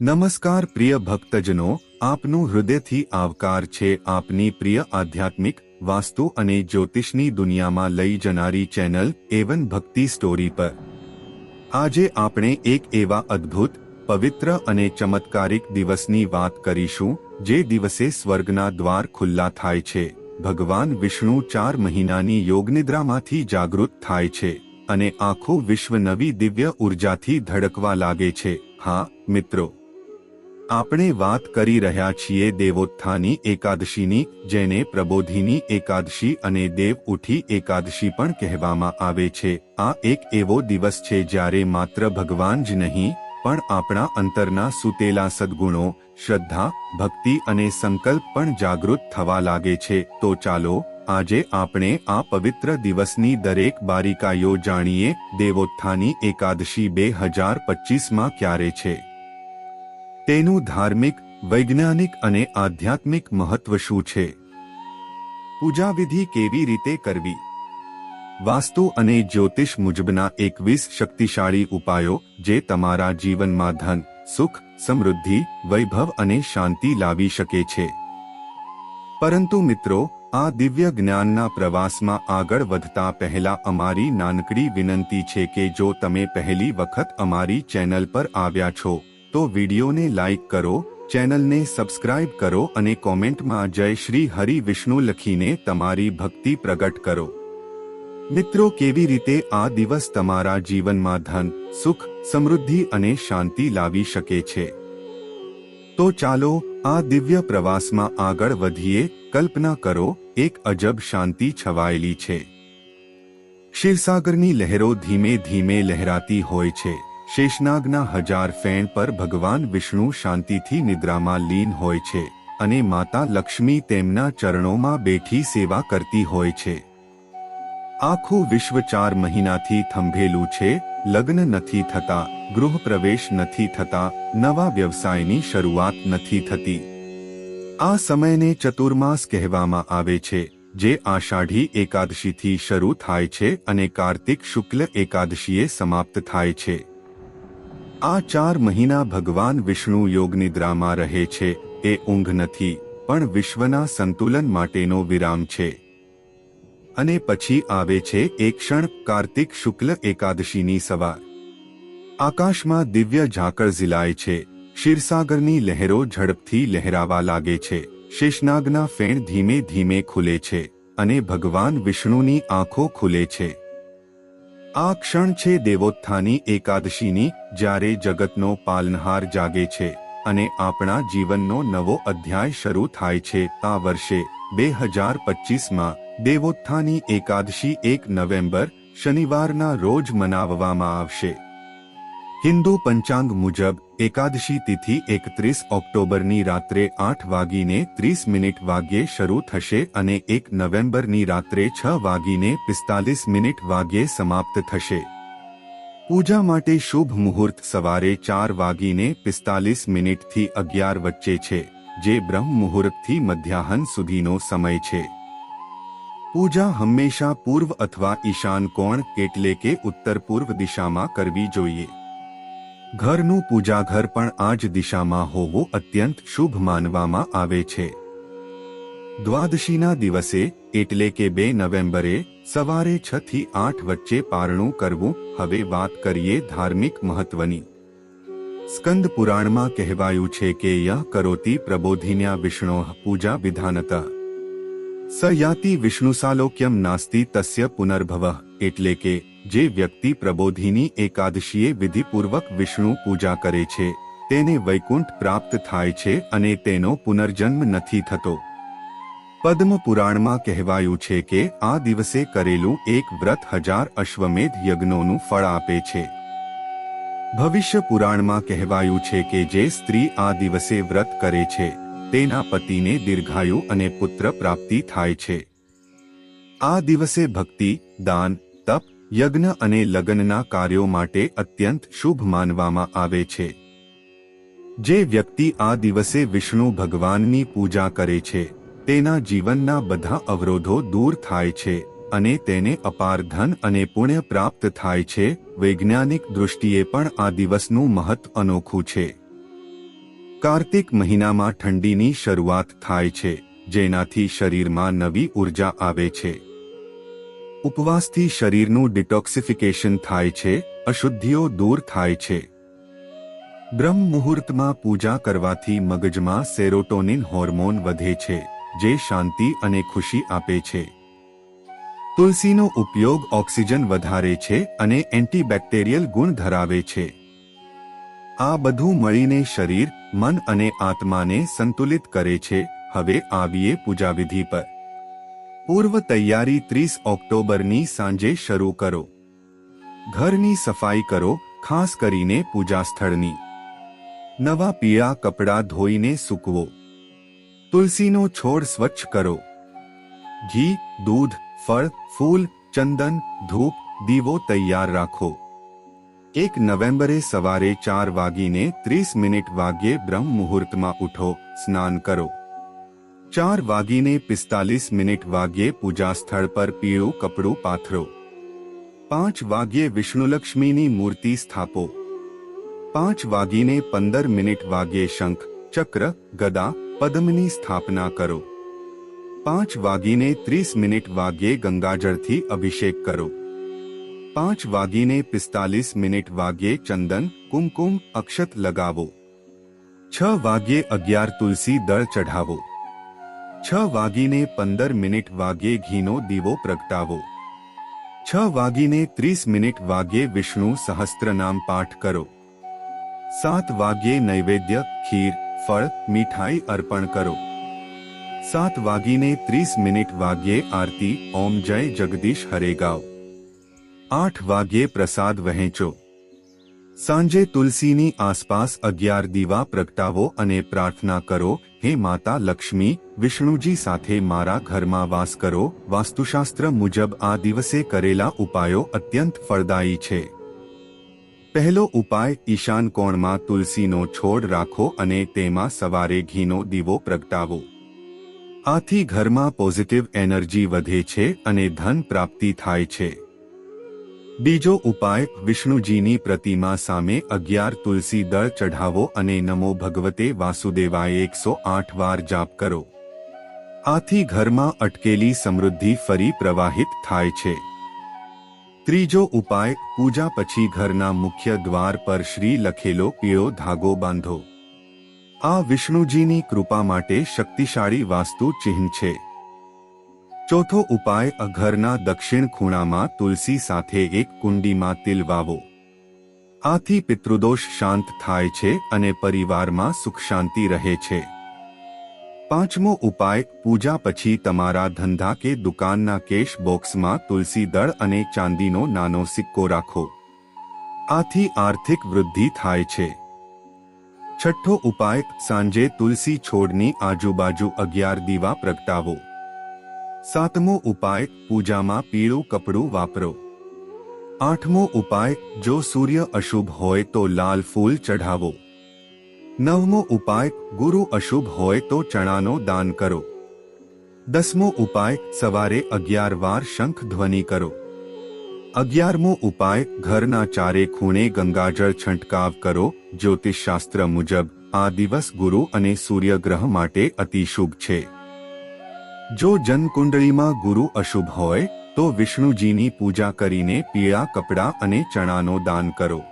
નમસ્કાર પ્રિય ભક્તજનો, આપનું હૃદયથી આવકાર છે આપની પ્રિય આધ્યાત્મિક વાસ્તુ અને જ્યોતિષની દુનિયામાં લઈ જનારી ચેનલ એવન ભક્તિ સ્ટોરી પર. આજે આપણે એક એવા અદ્ભુત, પવિત્ર અને ચમત્કારિક દિવસની વાત કરીશું, જે દિવસે સ્વર્ગના દ્વાર ખુલ્લા થાય છે. ભગવાન વિષ્ણુ ચાર મહિનાની યોગનિદ્રામાંથી જાગૃત થાય છે અને આખું વિશ્વ નવી દિવ્ય ઉર્જાથી ધડકવા લાગે છે. હા, મિત્રો આપણે વાત કરી રહ્યા છીએ દેવોત્થાની એકાદશીની, જેને પ્રબોધિની એકાદશી અને દેવ ઉઠી એકાદશી પણ કહેવામાં આવે છે. આ એક એવો દિવસ છે જ્યારે માત્ર ભગવાન જ નહીં, પણ આપણા અંતરના સુતેલા સદ્ગુણો, શ્રદ્ધા, ભક્તિ અને સંકલ્પ પણ જાગૃત થવા લાગે છે. તો ચાલો, આજે આપણે આ પવિત્ર દિવસની દરેક બારીકાઈઓ જાણીએ, દેવોત્થાની એકાદશી બે હજાર પચીસમાં ક્યારે છે? તેનું ધાર્મિક, વૈજ્ઞાનિક અને આધ્યાત્મિક મહત્વ શું છે? પૂજાવિધિ કેવી રીતે કરવી? વાસ્તુ અને જ્યોતિષ મુજબના એકવીસ શક્તિશાળી ઉપાયો જે તમારા જીવનમાં ધન, સુખ, સમૃદ્ધિ, વૈભવ અને શાંતિ લાવી શકે છે. પરંતુ મિત્રો, આ દિવ્ય જ્ઞાનના પ્રવાસમાં આગળ વધતા પહેલા અમારી નાનકડી વિનંતી છે કે જો તમે પહેલી વખત અમારી ચેનલ પર આવ્યા છો તો વિડીયોને લાઇક કરો, ચેનલને સબસ્ક્રાઇબ કરો અને કોમેન્ટમાં જય શ્રી હરિ વિષ્ણુ લખીને તમારી ભક્તિ પ્રગટ કરો. મિત્રો કેવી રીતે આ દિવસ તમારા જીવનમાં ધન, સુખ, સમૃદ્ધિ અને શાંતિ લાવી શકે છે? તો ચાલો આ દિવ્ય પ્રવાસમાં આગળ વધીએ, કલ્પના કરો, એક અજબ શાંતિ છવાયેલી છે. ક્ષીરસાગરની લહેરો ધીમે ધીમે લહેરાતી હોય છે. શેષનાગના હજાર ફેણ પર ભગવાન વિષ્ણુ શાંતિથી નિદ્રામાં લીન હોય છે અને માતા લક્ષ્મી તેમના ચરણોમાં બેઠી સેવા કરતી હોય છે. આખું વિશ્વ ચાર મહિનાથી થંભેલું છે, લગ્ન નથી થતા ગૃહ પ્રવેશ નથી થતા, નવા વ્યવસાયની શરૂઆત નથી થતી. આ સમયને ચતુર્માસ કહેવામાં આવે છે, જે આષાઢી એકાદશીથી શરૂ થાય છે અને કાર્તિક શુક્લ એકાદશીએ સમાપ્ત થાય છે. આ ચાર મહિના ભગવાન વિષ્ણુ યોગનિદ્રામાં રહે છે, એ ઊંઘ નથી, પણ વિશ્વના સંતુલન માટેનો વિરામ છે. અને પછી આવે છે એક ક્ષણ કાર્તિક શુક્લ એકાદશીની સવાર. આકાશમાં દિવ્ય ઝાકળ ઝિલાય છે, ક્ષીરસાગરની લહેરો ઝડપથી લહેરાવા લાગે છે, શેષનાગના ફેણ ધીમે ધીમે ખુલે છે અને ભગવાન વિષ્ણુની આંખો ખુલે છે. આ ક્ષણ છે દેવોત્થાની એકાદશીની જ્યારે જગતનો પાલનહાર જાગે છે અને આપણા જીવનનો નવો અધ્યાય શરૂ થાય છે, આ વર્ષે બે હજાર પચીસમાં દેવોત્થાની એકાદશી એક નવેમ્બર શનિવારના રોજ મનાવવામાં આવશે. હિન્દુ પંચાંગ મુજબ એકાદશી તિથિ એકત્રીસ ઓક્ટોબરની રાત્રે આઠ વાગીને ત્રીસ મિનિટ વાગ્યે શરૂ થશે અને એક નવેમ્બરની રાત્રે છ વાગીને પિસ્તાલીસ મિનિટ વાગ્યે સમાપ્ત થશે. પૂજા માટે શુભ મુહૂર્ત સવારે ચાર વાગીને પિસ્તાલીસ મિનિટથી અગિયાર વચ્ચે છે, જે બ્રહ્મ મુહૂર્તથી મધ્યાહન સુધીનો સમય છે. પૂજા હંમેશા પૂર્વ અથવા ઈશાન કોણ એટલે કે ઉત્તર પૂર્વ દિશામાં કરવી જોઈએ. ઘરનું પૂજાઘર પણ આ જ દિશામાં હોવું અત્યંત શુભ માનવામાં આવે છે. દ્વાદશીના દિવસે, એટલે કે બે નવેમ્બરે, સવારે છ થી આઠ વચ્ચે પારણું કરવું, હવે વાત કરીએ ધાર્મિક મહત્વની. સ્કંદ પુરાણમાં કહેવાયું છે કે યહ કરોતી પ્રબોધિન્યા વિષ્ણો પૂજા વિધાનત. સ યાતિ વિષ્ણુસાલોક્યમ નાસ્તિ તસ્ય પુનર્ભવ, એટલે કે જે વ્યક્તિ પ્રબોધિની એકાદશીએ વિધિપૂર્વક વિષ્ણુ પૂજા કરે છે, તેને વૈકુંઠ પ્રાપ્ત થાય છે અને તેનો પુનર્જન્મ નથી થતો. પદ્મ પુરાણમાં કહેવાયું છે કે આ દિવસે કરેલું એક વ્રત હજાર અશ્વમેધ યજ્ઞોનું ફળ આપે છે. ભવિષ્ય પુરાણમાં કહેવાયું છે કે જે સ્ત્રી આ દિવસે વ્રત કરે છે, તેના પતિને દીર્ઘાયુ અને પુત્ર પ્રાપ્તિ થાય છે. આ દિવસે ભક્તિ, દાન, તપ, યજ્ઞ અને લગ્નના કાર્યો માટે અત્યંત શુભ માનવામાં આવે છે. જે વ્યક્તિ આ દિવસે વિષ્ણુ ભગવાનની પૂજા કરે છે તેના જીવનના બધા અવરોધો દૂર થાય છે અને તેને અપાર ધન અને પુણ્ય પ્રાપ્ત થાય છે, વૈજ્ઞાનિક દૃષ્ટિએ પણ આ દિવસનું મહત્વ અનોખું છે. કાર્તિક મહિનામાં ઠંડીની શરૂઆત થાય છે, જેનાથી શરીરમાં નવી ઊર્જા આવે છે. ઉપવાસથી શરીરનું ડિટોક્સિફિકેશન થાય છે, અશુદ્ધિઓ દૂર થાય છે. બ્રહ્મ મુહૂર્તમાં પૂજા કરવાથી મગજમાં સેરોટોનિન હોર્મોન વધે છે. જે શાંતિ અને ખુશી આપે છે. તુલસીનો ઉપયોગ ઓક્સિજન વધારે છે અને એન્ટીબેક્ટેરિયલ ગુણ ધરાવે છે. આ બધું મળીને શરીર, મન અને આત્માને સંતુલિત કરે છે. હવે આવીએ પૂજાવિધિ પર. પૂર્વ તૈયારી ત્રીસ ઓક્ટોબરની સાંજે શરૂ કરો. ઘરની સફાઈ કરો, ખાસ કરીને પૂજા સ્થળની. નવા પીળા કપડાં ધોઈને સૂકવો. તુલસીનો છોડ સ્વચ્છ કરો. ઘી, દૂધ, ફળ, ફૂલ, ચંદન, ધૂપ, દીવો તૈયાર રાખો. એક નવેમ્બરે સવારે ચાર વાગીને ત્રીસ મિનિટ વાગ્યે બ્રહ્મ મુહૂર્તમાં ઉઠો, સ્નાન કરો. ચાર વાગીને પિસ્તાલીસ મિનિટ વાગ્યે પૂજા સ્થળ પર પીળું કપડું પાથરો. પાંચ વાગ્યે વિષ્ણુલક્ષ્મીની મૂર્તિ સ્થાપો. પાંચ વાગીને પંદર મિનિટ વાગ્યે શંખ, ચક્ર, ગદા પદ્મની સ્થાપના કરો પાંચ વાગીને ત્રીસ મિનિટ વાગ્યે ગંગાજળથી અભિષેક કરો પાંચ વાગીને પિસ્તાલીસ મિનિટ વાગ્યે ચંદન કુમકુમ અક્ષત લગાવો છ વાગ્યે અગિયાર તુલસી દળ ચઢાવો છ વાગીને પંદર મિનિટ વાગ્યે ઘીનો દીવો પ્રગટાવો છ વાગીને ત્રીસ મિનિટ વાગ્યે વિષ્ણુ સહસ્ત્રનામ પાઠ કરો સાત વાગ્યે નૈવેદ્ય ખીર ફળ, મીઠાઈ અર્પણ કરો. સાત વાગીને ત્રીસ મિનિટ વાગ્યે આરતી, ઓમ જય જગદીશ હરે ગાઓ આઠ વાગ્યે પ્રસાદ વહેંચો. સાંજે તુલસીની આસપાસ અગિયાર દીવા પ્રગટાવો અને પ્રાર્થના કરો, હે માતા લક્ષ્મી, વિષ્ણુજી સાથે મારા ઘરમાં વાસ કરો. વાસ્તુશાસ્ત્ર મુજબ આ દિવસે કરેલા ઉપાયો અત્યંત ફળદાયી છે. પહેલો ઉપાય, ઈશાન કોણમાં તુલસીનો છોડ રાખો અને તેમાં સવારે ઘીનો દીવો પ્રગટાવો. આથી ઘરમાં પોઝિટિવ એનર્જી વધે છે અને ધન પ્રાપ્તિ થાય છે. બીજો ઉપાય, વિષ્ણુજીની પ્રતિમા સામે અગિયાર તુલસી દળ ચઢાવો અને નમો ભગવતે વાસુદેવાય એકસો આઠ વાર જાપ કરો. આથી ઘરમાં અટકેલી સમૃદ્ધિ ફરી પ્રવાહિત થાય છે. ત્રીજો ઉપાય, પૂજા પછી ઘરના મુખ્ય દ્વાર પર શ્રી લખેલો પીળો ધાગો બાંધો. આ વિષ્ણુજીની કૃપા માટે શક્તિશાળી વાસ્તુ ચિહ્ન છે. ચોથો ઉપાય ઘરના દક્ષિણ ખૂણામાં તુલસી સાથે એક કુંડીમાં તિલ વાવો આથી પિતૃદોષ શાંત થાય છે અને પરિવારમાં સુખ શાંતિ રહે છે. પાંચમો ઉપાય, પૂજા પછી તમારા ધંધા કે દુકાનના કેશ બોક્સમાં તુલસી દળ અને ચાંદીનો નાનો સિક્કો રાખો. આથી આર્થિક વૃદ્ધિ થાય છે. છઠ્ઠો ઉપાય, સાંજે તુલસી છોડની આજુબાજુ અગિયાર દીવા પ્રગટાવો. સાતમો ઉપાય, પૂજામાં પીળું કપડું વાપરો. આઠમો ઉપાય, જો સૂર્ય અશુભ હોય તો લાલ ફૂલ ચઢાવો. નવમો ઉપાય, ગુરુ અશુભ હોય તો ચણાનો દાન કરો. દસમો ઉપાય, સવારે અગિયાર વાર શંખ ધ્વનિ કરો. અગિયારમો ઉપાય, ઘરના ચારે ખૂણે ગંગાજળ છંટકાવ કરો. જ્યોતિષશાસ્ત્ર મુજબ, આ દિવસ ગુરુ અને સૂર્યગ્રહ માટે અતિશુભ છે. જો જન્મકુંડળીમાં ગુરુ અશુભ હોય, તો વિષ્ણુજીની પૂજા કરીને પીળા કપડાં અને ચણાનો દાન કરો.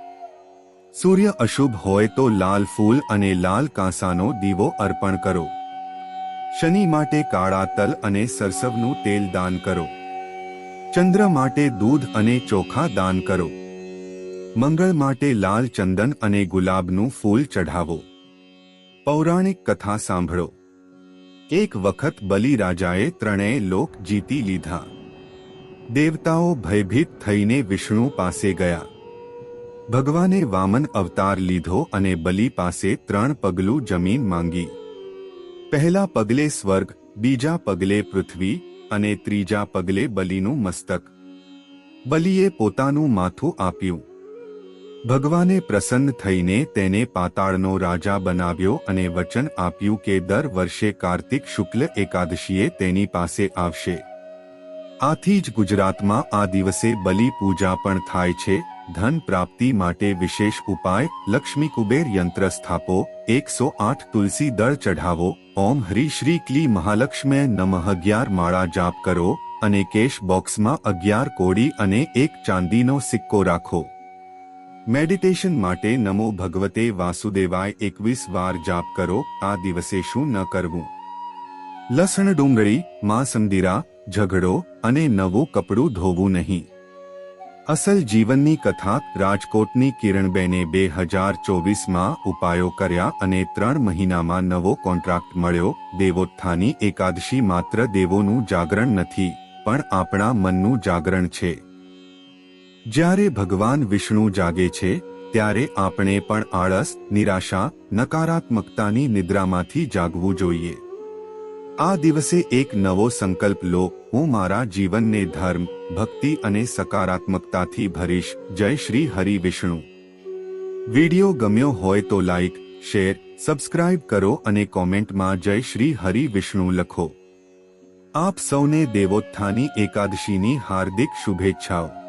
સૂર્ય અશુભ હોય તો લાલ ફૂલ અને લાલ કાંસાનો દીવો અર્પણ કરો. શનિ માટે કાળા તલ અને સરસવનું તેલ દાન કરો. ચંદ્ર માટે દૂધ અને ચોખા દાન કરો. મંગળ માટે લાલ ચંદન અને ગુલાબનું ફૂલ ચઢાવો. પૌરાણિક કથા સાંભળો. એક વખત બલિરાજાએ ત્રણેય લોક જીતી લીધા. દેવતાઓ ભયભીત થઈને વિષ્ણુ પાસે ગયા. ભગવાને વામન અવતાર લીધો અને બલિ પાસે ત્રણ પગલું જમીન માંગી. પહેલા પગલે સ્વર્ગ, બીજા પગલે પૃથ્વી અને ત્રીજા પગલે બલિનું મસ્તક. બલિએ પોતાનું માથું આપ્યું. ભગવાને પ્રસન્ન થઈને તેને પાતાળનો રાજા બનાવ્યો અને વચન આપ્યું કે દર વર્ષે કાર્તિક શુક્લ એકાદશીએ તેની પાસે આવશે. આથી જ ગુજરાતમાં આ દિવસે બલિ પૂજા પણ થાય છે. ધન પ્રાપ્તિ માટે વિશેષ ઉપાય, લક્ષ્મી કુબેર યંત્ર સ્થાપો, એકસો આઠ તુલસી દળ ચઢાવો, ઓમ હરી શ્રી ક્લી મહાલક્ષ્મી નમઃ અગિયાર માળા જાપ કરો, અને કેશ બોક્સમાં અગિયાર કોડી અને એક ચાંદીનો સિક્કો રાખો. મેડિટેશન માટે નમો ભગવતે વાસુદેવાય એકવીસ વાર જાપ કરો, આ દિવસે શું ન કરવું? લસણ ડુંગળી માં સંદીરા ઝઘડો, અને નવું કપડું ધોવું નહીં. અસલ જીવનની કથા રાજકોટની કિરણબેને બે હજાર ચોવીસમાં ઉપાયો કર્યા અને ત્રણ મહિનામાં નવો કોન્ટ્રાક્ટ મળ્યો. દેવોત્થાની એકાદશી માત્ર દેવોનું જાગરણ નથી, પણ આપણા મનનું જાગરણ છે. જ્યારે ભગવાન વિષ્ણુ જાગે છે, ત્યારે આપણે પણ આળસ, નિરાશા, નકારાત્મકતાની નિદ્રામાંથી જાગવું જોઈએ. આ દિવસે એક નવો સંકલ્પ લો, હું મારા જીવનને ધર્મ ભક્તિ અને સકારાત્મકતાથી ભરીશ. જય શ્રી હરિ વિષ્ણુ. વિડિયો ગમ્યો હોય તો લાઇક શેર, સબસ્ક્રાઇબ કરો અને કોમેન્ટમાં જય શ્રી હરિ વિષ્ણુ લખો. આપ સૌને દેવોત્થાની એકાદશીની હાર્દિક શુભેચ્છાઓ.